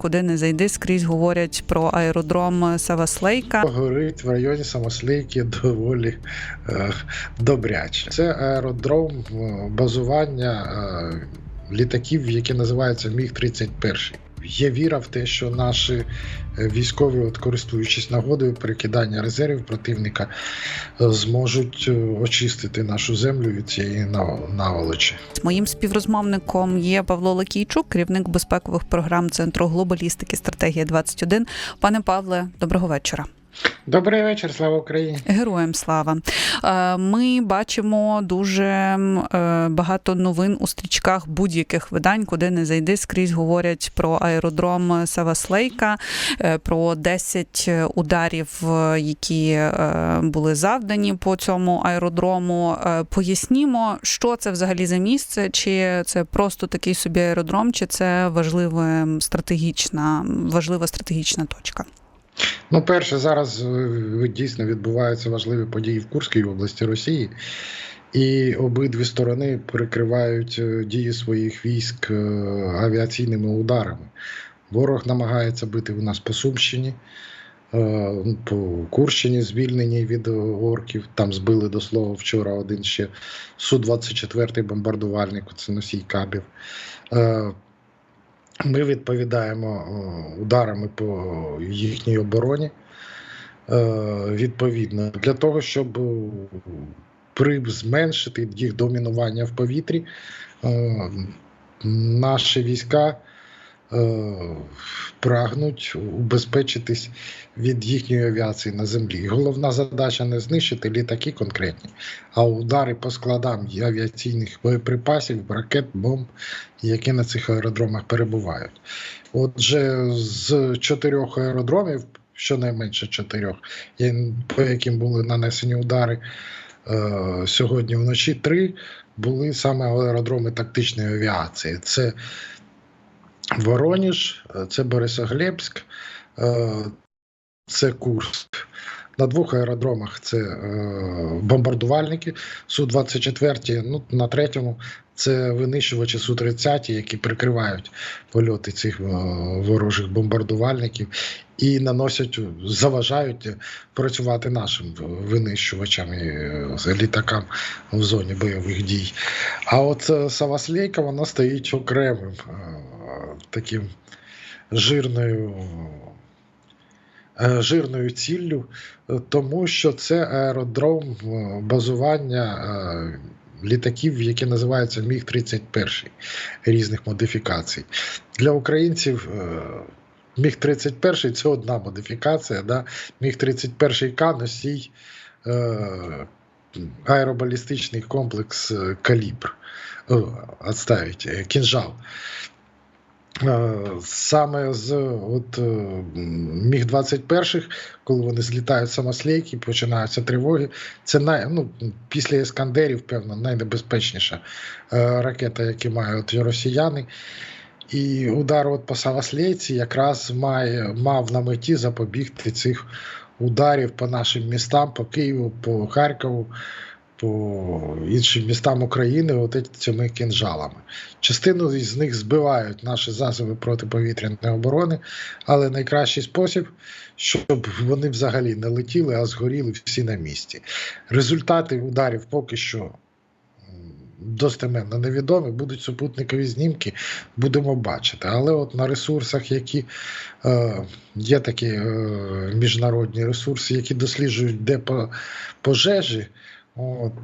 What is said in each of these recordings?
куди не зайди, скрізь говорять про аеродром Саваслейка. Горить в районі Самослейки доволі е, добряче. Це аеродром е, базування е, літаків, які називаються Міг-31. Є віра в те, що наші е, військові, от користуючись нагодою перекидання резервів противника, е, зможуть е, очистити нашу землю від цієї нав- наволочі. Моїм співрозмовником є Павло Лакійчук, керівник безпекових програм Центру глобалістики стратегія 21 Пане Павле, доброго вечора. Добрий вечір, слава Україні! Героям слава. Е, Ми бачимо дуже е, багато новин у стрічках будь-яких видань, куди не зайди, скрізь говорять про аеродром Саваслейка, е, про 10 ударів, які були завдані по цьому аеродрому. Пояснімо, що це взагалі за місце, чи це просто такий собі аеродром, чи це важлива стратегічна, важлива стратегічна точка. Ну, перше, зараз е, дійсно відбуваються важливі події в Курській області Росії, і обидві сторони прикривають е, дії своїх військ е, авіаційними ударами. Ворог намагається бити у нас по Сумщині, по Курщині, звільнені від орків. Там збили до слова вчора один ще Су-24 бомбардувальник, це носій кабів. Ми відповідаємо е, ударами по їхній обороні. е, Відповідно, для того, щоб е, зменшити їх домінування в повітрі, наші війська прагнуть убезпечитись від їхньої авіації на землі. І головна задача не знищити літаки конкретні, а удари по складам авіаційних боєприпасів, ракет, бомб, які на цих аеродромах перебувають. Отже, з чотирьох аеродромів, щонайменше чотирьох, по яким були нанесені удари е, сьогодні вночі, три були саме аеродроми тактичної авіації. Це Вороніж, е, це Борисоглебськ, е, це Курськ. На двох аеродромах це е, бомбардувальники Су-24, ну, на третьому це винищувачі Су-30, які прикривають польоти цих е, ворожих бомбардувальників і наносять, заважають працювати нашим винищувачам і е, літакам в зоні бойових дій. А от Саваслейка вона стоїть окремим таким жирною. Е, Жирною ціллю, е, тому що це аеродром е, базування літаків, які називаються Міг-31 різних модифікацій. Для українців е, Міг-31 це одна модифікація. Да? Міг-31К носій е, аеробалістичний комплекс Калібр. Е, кінжал. Е, Саме з от, е, Міг-21, коли вони злітають самослейки, починаються тривоги. Це най, ну, після Іскандерів, певно, найнебезпечніша е, ракета, які мають росіяни. І удар от по Саваслейці якраз має, мав на меті запобігти цих ударів по нашим містам, по Києву, по Харкову, по іншим містам України цими кінжалами. Частину з них збивають наші засоби протиповітряної оборони, але найкращий спосіб, щоб вони взагалі не летіли, а згоріли всі на місці. Результати ударів поки що достеменно невідомі, будуть супутникові знімки, будемо бачити. Але от на ресурсах, які е, є такі е, міжнародні ресурси, які досліджують, де по, пожежі.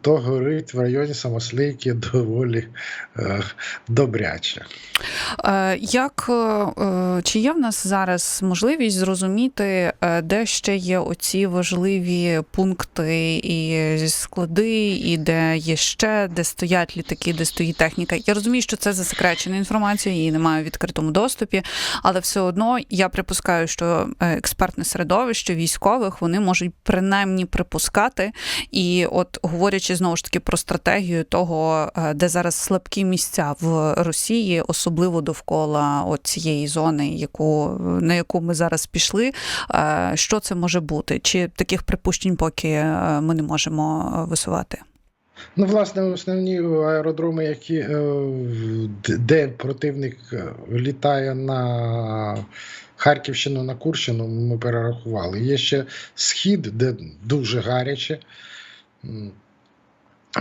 То горить в районі Самослейки доволі е, добряче. Е, Як е, чи є в нас зараз можливість зрозуміти, де ще є оці важливі пункти і склади, і де є ще, де стоять літаки, де стоїть техніка? Я розумію, що це засекречена інформація, її немає в відкритому доступі, але все одно я припускаю, що експертне середовище військових вони можуть принаймні припускати. І от говорячи знову ж таки про стратегію того, е, де зараз слабкі місця в Росії, особливо довкола от цієї зони, яку на яку ми зараз пішли. е, Що це може бути? Чи таких припущень поки е, ми не можемо висувати? Ну, власне, основні аеродроми, які, де противник літає на Харківщину, на Курщину, ми перерахували. Є ще схід, де дуже гаряче.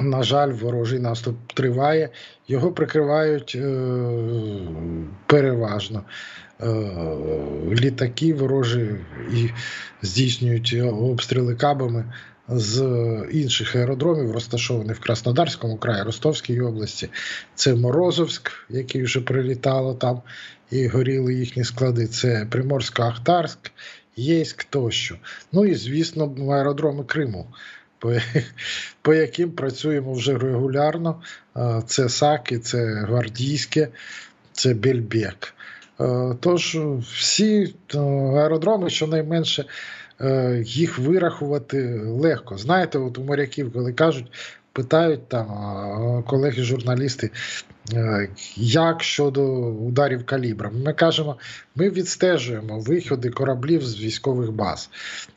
На жаль, ворожий наступ триває. Його прикривають е, переважно е, літаки ворожі і здійснюють обстріли кабами з інших аеродромів, розташованих в Краснодарському краї, Ростовській області. Це Морозовськ, який вже прилітало там і горіли їхні склади. Це Приморсько-Ахтарськ, Єйськ тощо. Ну і, звісно, аеродроми Криму. По, по яким працюємо вже регулярно. Е, Це Саки, це Гвардійське, це Бельбек. Е, Тож всі е, аеродроми, щонайменше, їх вирахувати легко. Знаєте, от у моряків, коли кажуть, питають там колеги-журналісти, е, як щодо ударів калібром. Ми кажемо, ми відстежуємо виходи кораблів з військових баз,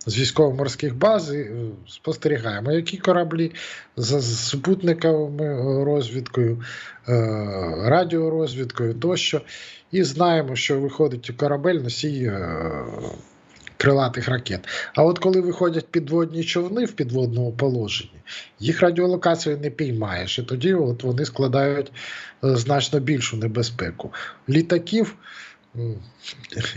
з військово-морських баз і е, спостерігаємо, які кораблі за супутниковою розвідкою, е, радіорозвідкою тощо. І знаємо, що виходить корабель носій крилатих ракет. А от коли виходять підводні човни в підводному положенні, їх радіолокацію не піймаєш. І тоді от вони складають е, значно більшу небезпеку. Літаків,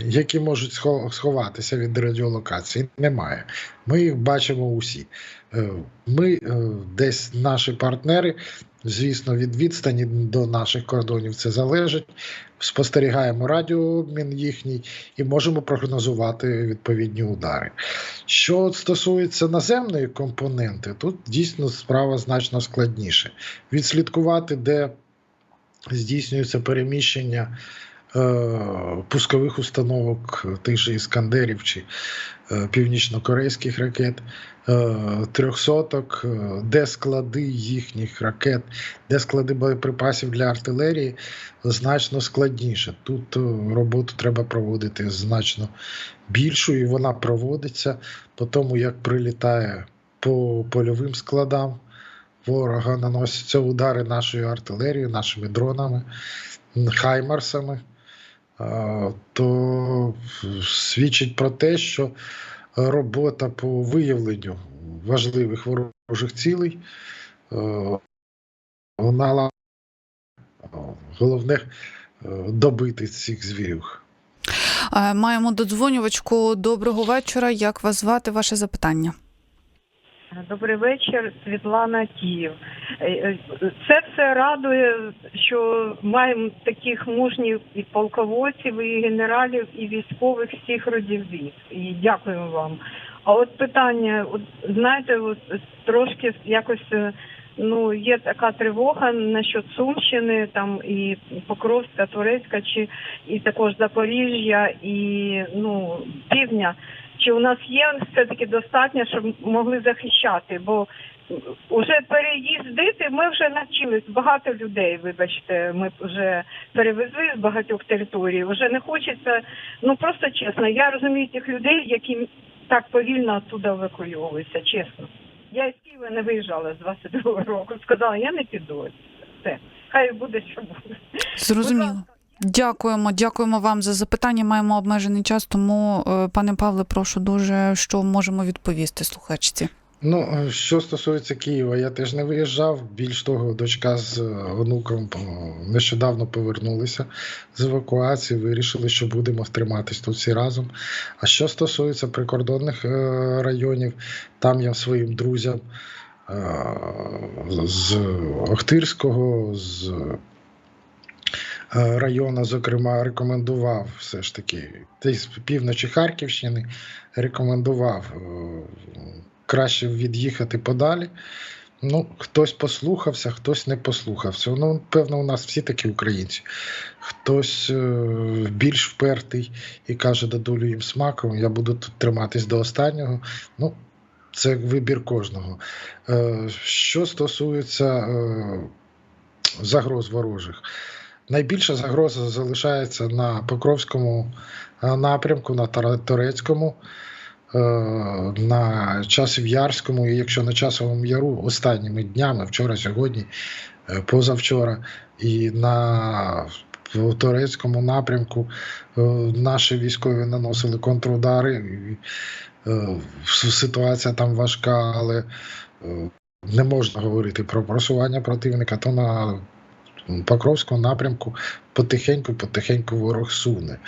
які можуть сховатися від радіолокації, немає. Ми їх бачимо усі. Е, Ми е, десь наші партнери, звісно, від відстані до наших кордонів це залежить. Спостерігаємо радіообмін їхній і можемо прогнозувати відповідні удари. Що стосується наземної компоненти, тут дійсно справа значно складніше. Відслідкувати, де здійснюється переміщення е, пускових установок тих же іскандерів чи е, північно-корейських ракет, трьохсоток, е, де склади їхніх ракет, де склади боєприпасів для артилерії, значно складніше. Тут е, роботу треба проводити значно більшу, і вона проводиться по тому, як прилітає по польовим складам ворога, наносяться удари нашою артилерією, нашими дронами, хаймарсами. Е, То свідчить про те, що робота по виявленню важливих ворожих цілей е, вона головне е, добити цих звірів. Е, Маємо додзвонювачку. Доброго вечора. Як вас звати? Ваше запитання? Добрий вечір, Світлана Київ. Е, е, Це все радує, що маємо таких мужніх і полководців, і генералів, і військових всіх родів військ. І дякуємо вам. А от питання, от знаєте, от трошки якось е, ну є така тривога насчет Сумщини, там і Покровська, Турецька, чи і також Запоріжжя, і ну півдня. Чи у нас є все-таки достатньо, щоб могли захищати? Бо вже переїздити ми вже навчились. Багато людей, вибачте, ми вже перевезли з багатьох територій. Вже не хочеться. Ну просто чесно, я розумію тих людей, які так повільно оттуда евакуйовуються, чесно. Я із Києва не виїжджала з 22-го року. Сказала, я не піду. Все. Хай буде, що буде. Зрозуміло. Дякуємо, дякуємо вам за запитання. Маємо обмежений час, тому, е, пане Павле, прошу дуже, що можемо відповісти слухачці. Ну, е, що стосується Києва, я теж не виїжджав. Більш того, дочка з е, онуком нещодавно повернулися з евакуації, вирішили, що будемо триматись тут всі разом. А що стосується прикордонних районів, там я своїм друзям з Охтирського, з району, зокрема, рекомендував все ж таки, десь з півночі Харківщини, рекомендував е, краще від'їхати подалі. Ну, хтось послухався, хтось не послухався. Ну, певно, у нас всі такі українці. Хтось е, більш впертий і каже, дадулю їм смаком, я буду тут триматись до останнього. Ну, це вибір кожного. Е, що стосується е, загроз ворожих, найбільша загроза залишається на Покровському е, напрямку, на Торецькому. е, на Часів'ярському, і якщо на Часовому Яру останніми днями, вчора, сьогодні, е, позавчора, і на турецькому напрямку наші військові наносили контрудари. Ситуація там важка, але не можна говорити про просування противника, то на Покровському напрямку потихеньку, потихеньку ворог суне.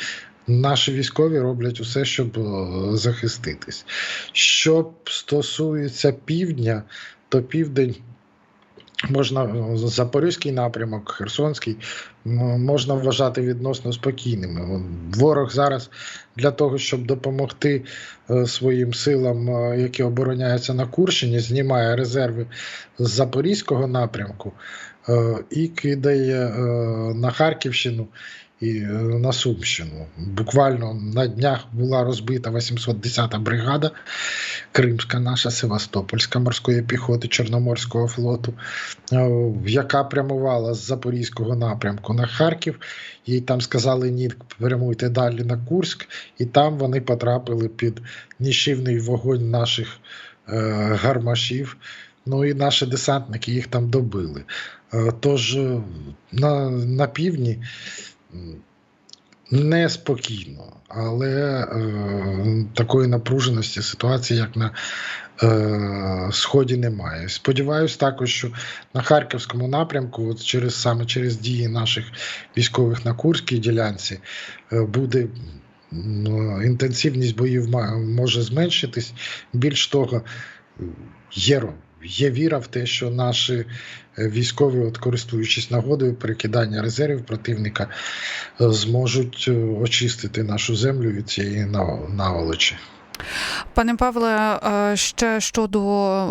Наші військові роблять усе, щоб е, захиститись. Що стосується півдня, то південь можна е, Запорізький напрямок, Херсонський можна вважати відносно спокійними. Ворог зараз для того, щоб допомогти е, своїм силам, е, які обороняються на Курщині, знімає резерви з Запорізького напрямку е, і кидає е, на Харківщину і е, на Сумщину. Буквально на днях була розбита 810-та бригада Кримська, наша Севастопольська морської піхоти Чорноморського флоту, е, яка прямувала з Запорізького напрямку на Харків. Їй там сказали ні, прямуйте далі на Курськ, і там вони потрапили під нішівний вогонь наших е, гармашів. Ну і наші десантники їх там добили. Е, Тож е, на, на півдні неспокійно, але е, такої напруженості ситуації, як на е, Сході, немає. Сподіваюсь також, що на Харківському напрямку, от через саме через дії наших військових на Курській ділянці, е, буде інтенсивність боїв може зменшитись. Більш того, є, є віра в те, що наші е, військові, от, користуючись нагодою перекидання резервів противника, е, зможуть е, очистити нашу землю від цієї нав- наволочі. Пане Павле, е, ще щодо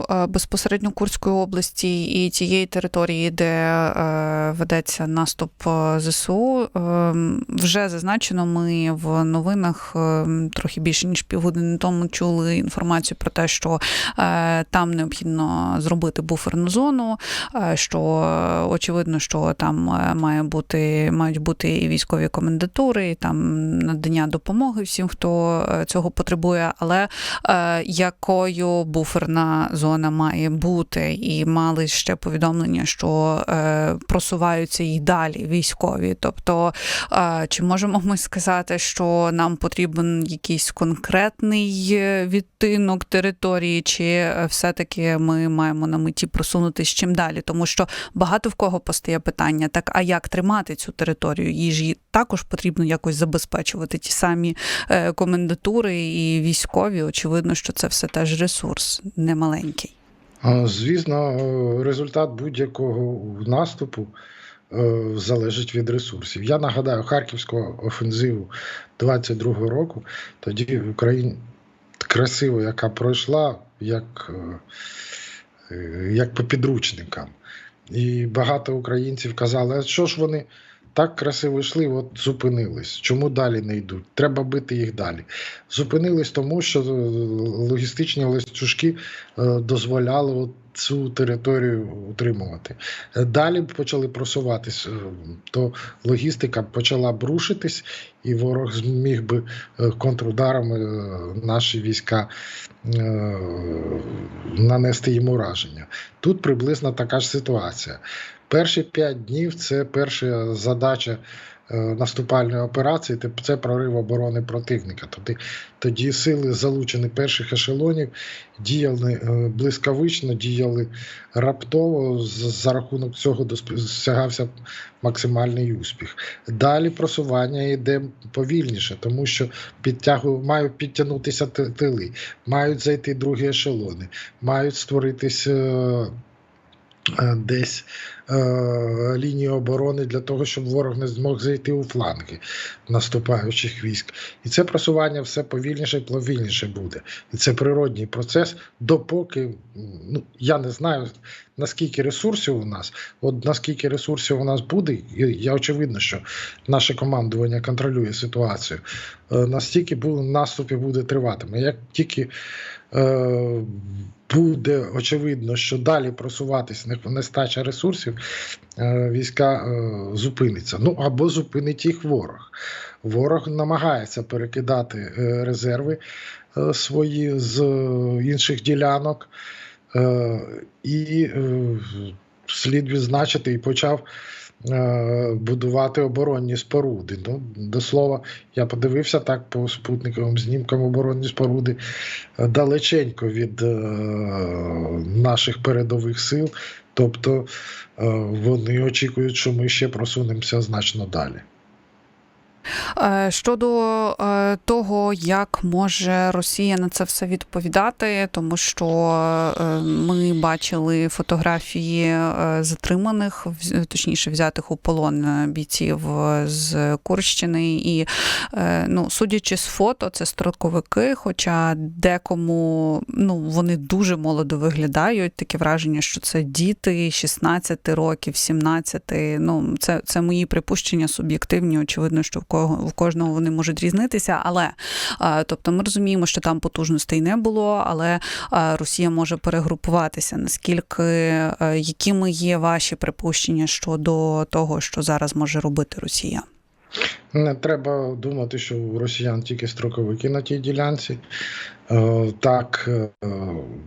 е, безпосередньо Курської області і тієї території, де е, ведеться наступ ЗСУ, вже зазначено, ми в новинах трохи більше ніж півгодини тому чули інформацію про те, що там необхідно зробити буферну зону, що очевидно, що там має бути мають бути і військові комендатури, і там надання допомоги всім, хто цього потребує. Але е, якою буферна зона має бути, і мали ще повідомлення, що е, просуваються і далі військові. Тобто, е, чи можемо ми сказати, що нам потрібен якийсь конкретний е, відтинок території, чи е, все-таки ми маємо на меті просунутися чим далі? Тому що багато в кого постає питання: так а як тримати цю територію? Ж також потрібно якось забезпечувати ті самі е, комендатури і військові. Очевидно, що це все теж ресурс немаленький. Звісно, е, результат будь-якого наступу е, залежить від ресурсів. Я нагадаю Харківського офензиву 22-го року, тоді Україна красиво, яка пройшла, як, як по підручникам. І багато українців казали, а що ж вони так красиво йшли, от зупинились. Чому далі не йдуть? Треба бити їх далі. Зупинились тому, що е, логістичні ланцюжки е, дозволяли цю територію утримувати. Е, Далі почали просуватись, то логістика почала б рушитись, і ворог зміг би контрударами наші війська нанести їм ураження. Тут приблизно така ж ситуація. Перші п'ять днів це перша задача е, наступальної операції, це прорив оборони противника. Тоді, тоді сили залучені перших ешелонів діяли е, блискавично, діяли раптово. За рахунок цього досягався максимальний успіх. Далі просування йде повільніше, тому що підтягу мають підтягнутися ти- тили, мають зайти другі ешелони, мають створитись. Е, Десь е, лінії оборони для того, щоб ворог не змог зайти у фланги наступаючих військ. І це просування все повільніше і повільніше буде. І це природній процес, допоки ну я не знаю наскільки ресурсів у нас. От наскільки ресурсів у нас буде, і я очевидно, що наше командування контролює ситуацію. е, Настільки бу- наступи буде триватиме. Як тільки буде очевидно, що далі просуватись не- нестача ресурсів, е, війська е, зупиниться. Ну або зупинить їх ворог. Ворог намагається перекидати е, резерви е, свої з е, інших ділянок, Е, і е, слід відзначити, і почав е, будувати оборонні споруди. Ну, до слова, я подивився так по спутниковим знімкам оборонні споруди е, далеченько від е, наших передових сил. Тобто е, вони очікують, що ми ще просунемося значно далі. Е, Щодо е, того, як може Росія на це все відповідати, тому що е, ми бачили фотографії затриманих, точніше взятих у полон бійців з Курщини, і ну, судячи з фото, це строковики, хоча декому ну, вони дуже молодо виглядають. Таке враження, що це діти 16 років, 17. Ну, це, це мої припущення суб'єктивні. Очевидно, що в в кожного вони можуть різнитися. Але тобто ми розуміємо, що там потужностей не було, але Росія може перегрупуватися. Наскільки е, якими є ваші припущення щодо того, що зараз може робити Росія? Не треба думати, що у росіян тільки строковики на тій ділянці. Е, Так, е,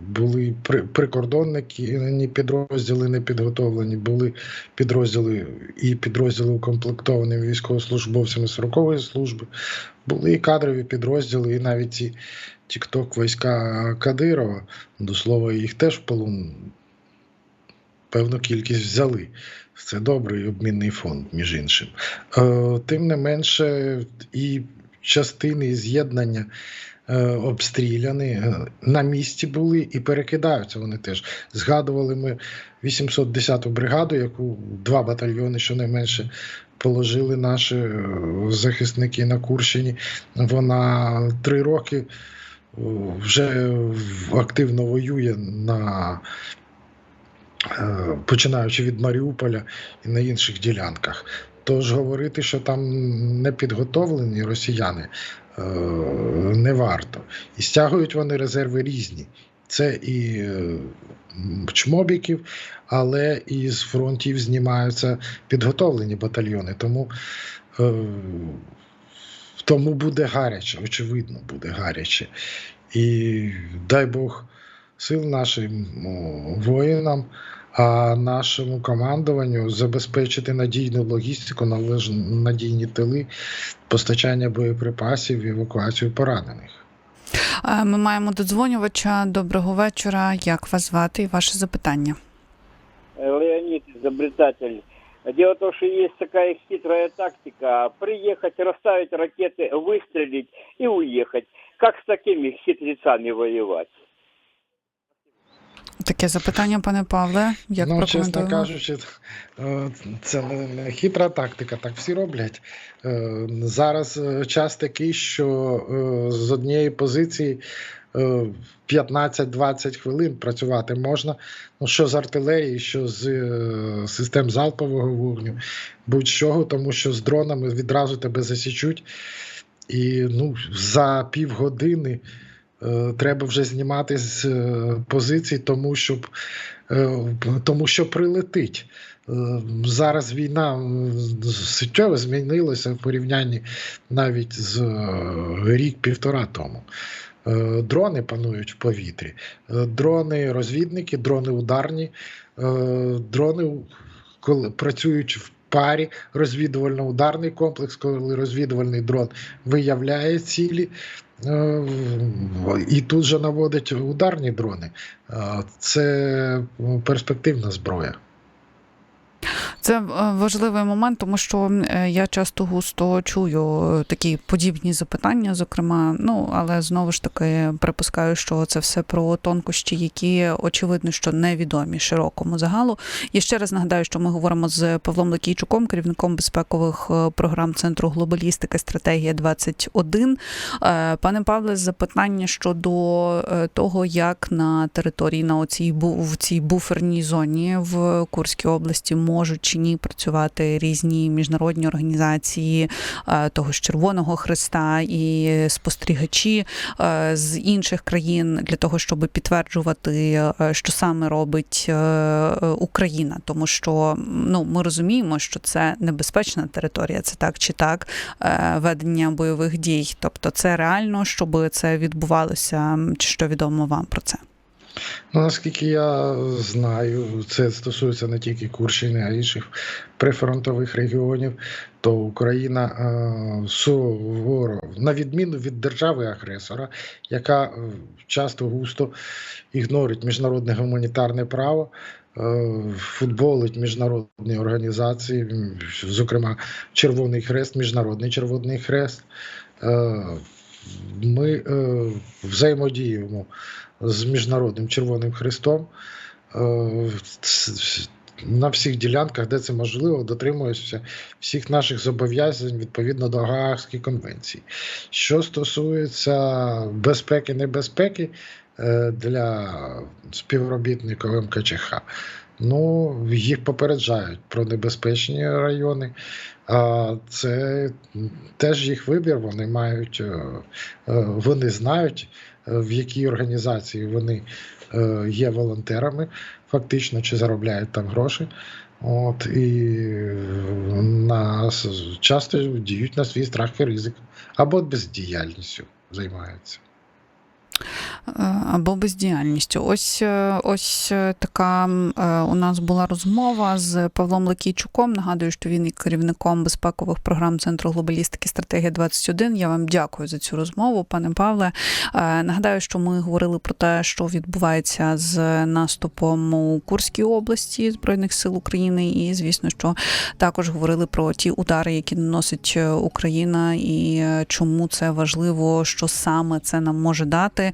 були прикордонники, підрозділи не підготовлені, були підрозділи і підрозділи укомплектовані військовослужбовцями срокової служби, були і кадрові підрозділи, і навіть ці тікток війська Кадирова, до слова, їх теж полон певну кількість взяли. Це добрий обмінний фонд, між іншим. Е, Тим не менше, і частини з'єднання обстріляні е, на місці були і перекидаються вони теж. Згадували ми 810-ту бригаду, яку два батальйони щонайменше положили наші е, захисники на Курщині. Вона три роки е, вже активно воює на е, починаючи від Маріуполя і на інших ділянках. Тож говорити, що там не підготовлені росіяни, е, не варто. І стягують вони резерви різні. Це і е, чмобіків, але і з фронтів знімаються підготовлені батальйони. Тому, е, тому буде гаряче, очевидно, буде гаряче. І дай Бог сил нашим воїнам, нашому командуванню забезпечити надійну логістику, належні надійні тили, постачання боєприпасів, евакуацію поранених. Е, Ми маємо додзвонювача. Доброго вечора. Як вас звати і ваше запитання? Леонид, изобретатель. Дело в том, что есть такая хитрая тактика. Приехать, расставить ракеты, выстрелить и уехать. Как с такими хитрецами воевать? Таке запитання, пане Павле. Як ну, чесно кажучи, е, це не хитра тактика, так всі роблять. Е, Зараз е, час такий, що з однієї позиції е, 15-20 хвилин працювати можна. Ну, що з артилерії, що з систем залпового вогню, будь-чого, тому що з дронами відразу тебе засічуть. І ну, за півгодини треба вже знімати з е, позицій, тому щоб Е, тому що прилетить. Е, Зараз війна суттєво змінилася в порівнянні навіть з е, рік-півтора тому. Е, Дрони панують в повітрі, Е, дрони розвідники, дрони ударні, е, дрони коли працюють в парі, розвідувально-ударний комплекс, коли розвідувальний дрон виявляє цілі. Е, І тут же наводить ударні дрони. Е, Це перспективна зброя. Це е, важливий момент, тому що е, я часто густо чую е, такі подібні запитання, зокрема, ну але знову ж таки припускаю, що це все про тонкощі, які очевидно, що невідомі широкому загалу. Я ще раз нагадаю, що ми говоримо з Павлом Лакійчуком, керівником безпекових програм Центру глобалістики стратегія 21 Е, Пане Павле, запитання щодо того, як на території на оцій в цій буферній зоні в Курській області можуть чи працювати різні міжнародні організації е, того ж Червоного Христа і спостерігачі е, з інших країн для того, щоб підтверджувати, е, що саме робить Україна, тому що ну ми розуміємо, що це небезпечна територія, це так чи так ведення бойових дій. Тобто, це реально, щоб це відбувалося, чи що відомо вам про це? Ну, наскільки я знаю, це стосується не тільки Курщини, а інших прифронтових регіонів, то Україна е, суворо, на відміну від держави-агресора, яка е, часто густо ігнорить міжнародне гуманітарне право, е, футболить міжнародні організації, зокрема Червоний Хрест, Міжнародний Червоний Хрест. Е, Ми е, взаємодіємо з Міжнародним Червоним Хрестом е, на всіх ділянках, де це можливо, дотримуємося всіх наших зобов'язань відповідно до Гаагської конвенції. Що стосується безпеки, небезпеки е, для співробітників МКЧХ, ну їх попереджають про небезпечні райони. А це теж їх вибір. Вони мають, е, е, вони знають, е, в якій організації вони є волонтерами, фактично, чи заробляють там гроші. От, і нас часто діють на свій страх і ризик, або бездіяльністю займаються. Або бездіяльністю. Ось е, ось е, така е, у нас була розмова з Павлом Лакійчуком. Нагадую, що він є керівником безпекових програм Центру глобалістики стратегія 21 Я вам дякую за цю розмову, пане Павле. Нагадаю, що ми говорили про те, що відбувається з наступом у Курській області Збройних сил України, і звісно, що також говорили про ті удари, які наносить Україна, і чому це важливо, що саме це нам може дати.